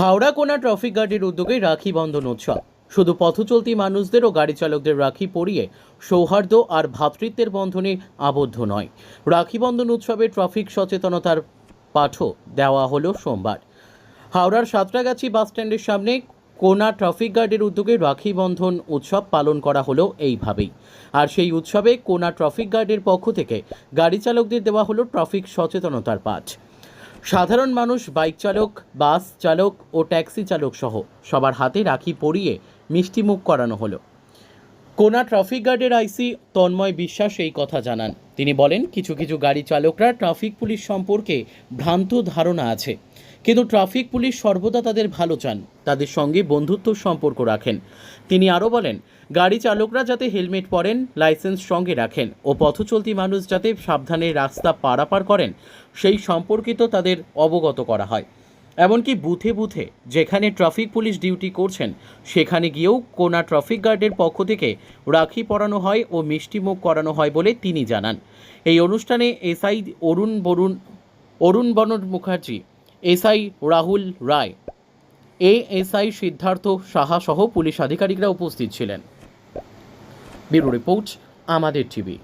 হাওড়া কোনা ট্রাফিক গার্ডের উদ্যোগে রাখি বন্ধন উৎসব। শুধু পথচলতি মানুষদের ও গাড়ি চালকদের রাখি পরিয়ে সৌহার্দ্য আর ভ্রাতৃত্বের বন্ধনে আবদ্ধ নয়। রাখি বন্ধন উৎসবে ট্রাফিক সচেতনতার পাঠও দেওয়া হলো সোমবার। হাওড়ার সাঁতরাগাছি বাস স্ট্যান্ডের সামনে কোনা ট্রাফিক গার্ডের উদ্যোগে রাখি বন্ধন উৎসব পালন করা হলো এইভাবেই। আর সেই উৎসবে কোনা ট্রাফিক গার্ডের পক্ষ থেকে গাড়ি চালকদের দেওয়া হলো ট্রাফিক সচেতনতার পাঠ। সাধারণ মানুষ, বাইক চালক, বাস চালক ও ট্যাক্সি চালক সহ সবার হাতে রাখি পরিয়ে মিষ্টিমুখ করানো হলো। কোনা ট্রাফিক গার্ডের আইসি তন্ময় বিশ্বাস এই কথা জানান। তিনি বলেন, কিছু কিছু গাড়ি চালকরা ট্রাফিক পুলিশ সম্পর্কে ভ্রান্ত ধারণা আছে। কিন্তু ট্রাফিক পুলিশ সর্বদা তাদের ভালো চান, তাদের সঙ্গে বন্ধুত্ব সম্পর্ক রাখেন। তিনি আরও বলেন, গাড়ি চালকরা যাতে হেলমেট পরেন, লাইসেন্স সঙ্গে রাখেন ও পথচলতি মানুষ যাতে সাবধানে রাস্তা পারাপার করেন, সেই সম্পর্কিত তাদের অবগত করা হয়। এমনকি বুথে বুথে যেখানে ট্রাফিক পুলিশ ডিউটি করছেন, সেখানে গিয়েও কোনা ট্রাফিক গার্ডের পক্ষ থেকে রাখি পরানো হয় ও মিষ্টিমুখ করানো হয় বলে তিনি জানান। এই অনুষ্ঠানে এসআই অরুণ বরুণ, অরুণ বনর মুখার্জি এসআই রাহুল রায়। এএসআই সিদ্ধার্থ সাহা সহ পুলিশ আধিকারিকরা উপস্থিত ছিলেন। ব্যুরো রিপোর্ট, আমাদের টিভি।